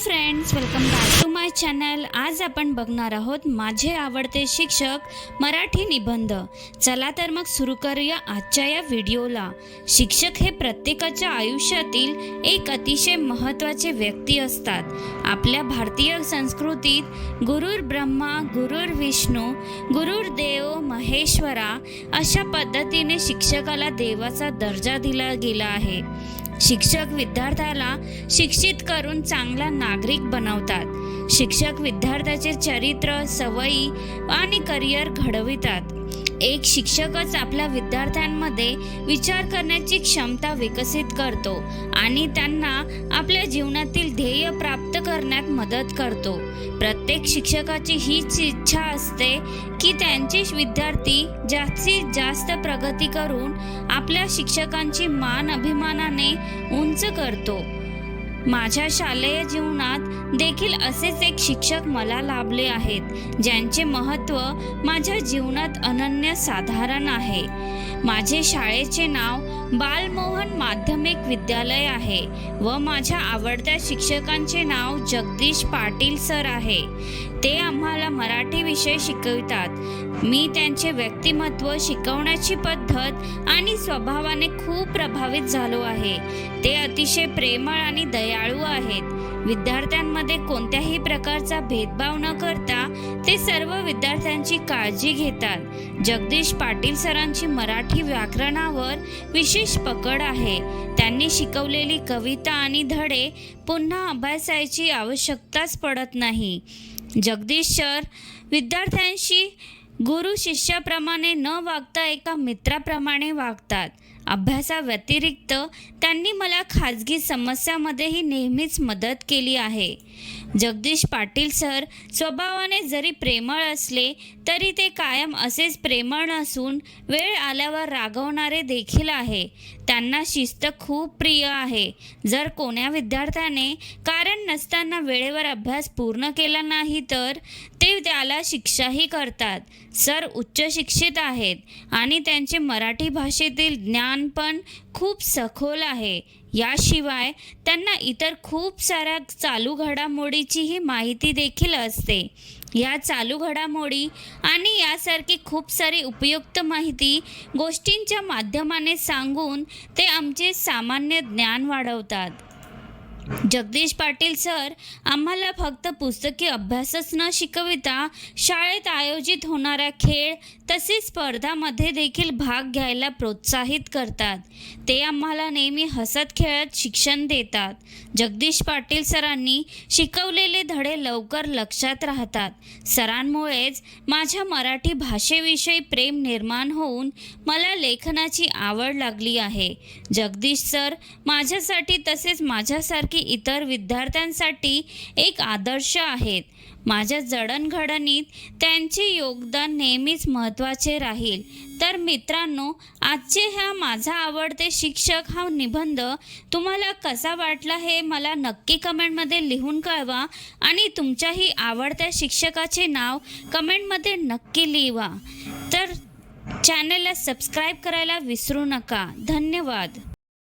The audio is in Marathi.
Friends welcome back to my channel आज आपण बघणार आहोत माझे आवडते शिक्षक मराठी निबंध. चला तर मग सुरू करूया आजच्या या व्हिडिओला. शिक्षक हे प्रत्येकाच्या आयुष्यातील एक अतिशय महत्त्वाचे व्यक्ती असतात. आपल्या भारतीय संस्कृतीत गुरुर ब्रह्मा गुरुर विष्णू गुरुर देव महेश्वरा अशा पद्धतीने शिक्षकाला देवाचा दर्जा दिला गेला आहे. शिक्षक विद्यार्थ्याला शिक्षित करून चांगला नागरिक बनवतात. शिक्षक विद्यार्थ्याचे चरित्र सवयी आणि करिअर घडवितात. एक शिक्षकच आपल्या विद्यार्थ्यांमध्ये विचार करण्याची क्षमता विकसित करतो आणि त्यांना आपल्या जीवनातील ध्येय प्राप्त करण्यात मदत करतो. प्रत्येक शिक्षकाची हीच इच्छा असते की त्यांचे विद्यार्थी जास्तीत जास्त प्रगती करून आपल्या शिक्षकांची मान अभिमानाने उंच करतो. माझ्या शालेय जीवनात देखील असेच एक शिक्षक मला लाभले आहेत ज्यांचे महत्त्व माझ्या जीवनात अनन्य साधारण आहे. माझे शाळेचे नाव बालमोहन माध्यमिक विद्यालय आहे व माझ्या आवडत्या शिक्षकांचे नाव जगदीश पाटील सर आहे. ते आम्हाला मराठी विषय शिकवितात. मी त्यांचे व्यक्तिमत्व शिकवण्याची पद्धत आणि स्वभावाने खूप प्रभावित झालो आहे. ते अतिशय प्रेमळ आणि दयाळू आहेत. विद्यार्थ्यांमध्ये कोणत्याही प्रकारचा भेदभाव न करता ते सर्व विद्यार्थ्यांची काळजी घेतात. जगदीश पाटील सरांची मराठी व्याकरणावर विशेष पकड आहे. त्यांनी शिकवलेली कविता आणि धडे पुन्हा अभ्यासायची आवश्यकताच पडत नाही. जगदीश सर विद्यार्थ्यांशी गुरु शिष्याप्रमाणे न वागता एका मित्राप्रमाणे वागतात. अभ्यासाव्यतिरिक्त त्यांनी मला खाजगी समस्यामध्येही नेहमीच मदत केली आहे. जगदीश पाटील सर स्वभावाने जरी प्रेमळ असले तरी ते कायम असेच प्रेमळ नसून वेळ आल्यावर रागवणारे देखील आहे. त्यांना शिस्त खूप प्रिय आहे. जर कोण्या विद्यार्थ्याने कारण नसताना वेळेवर अभ्यास पूर्ण केला नाही तर ते त्याला शिक्षाही करतात. सर उच्च शिक्षित आहेत आणि त्यांचे मराठी भाषेतील ज्ञान पण खूप सखोल आहे. याशिवाय त्यांना इतर खूप साऱ्या चालू घडामोडीचीही माहिती देखील असते. या चालू घडामोडी आणि यासारखी खूप सारी उपयुक्त माहिती गोष्टींच्या माध्यमाने सांगून ते आमचे सामान्य ज्ञान वाढवतात. जगदीश पाटील सर आम्हाला फक्त पुस्तकी अभ्यासच न शिकविता शाळेत आयोजित होणाऱ्या खेळ तसेच स्पर्धामध्ये देखील भाग घ्यायला प्रोत्साहित करतात. ते आम्हाला नेहमी हसत खेळत शिक्षण देतात. जगदीश पाटील सरांनी शिकवलेले धडे लवकर लक्षात राहतात. सरांमुळेच माझ्या मराठी भाषेविषयी प्रेम निर्माण होऊन मला लेखनाची आवड लागली आहे. जगदीश सर माझ्यासाठी तसेच माझ्यासारखी इतर विद्यार्थ्यांसाठी एक आदर्श आहेत. माझ्या जडणघडणीत त्यांचे योगदान नेहमीच महत्त्वाचे राहील. तर मित्रांनो आजचे हा माझा आवडते शिक्षक हा निबंध तुम्हाला कसा वाटला हे मला नक्की कमेंटमध्ये लिहून कळवा आणि तुमच्याही आवडत्या शिक्षकाचे नाव कमेंटमध्ये नक्की लिहा तर चॅनलला सबस्क्राईब करायला विसरू नका. धन्यवाद.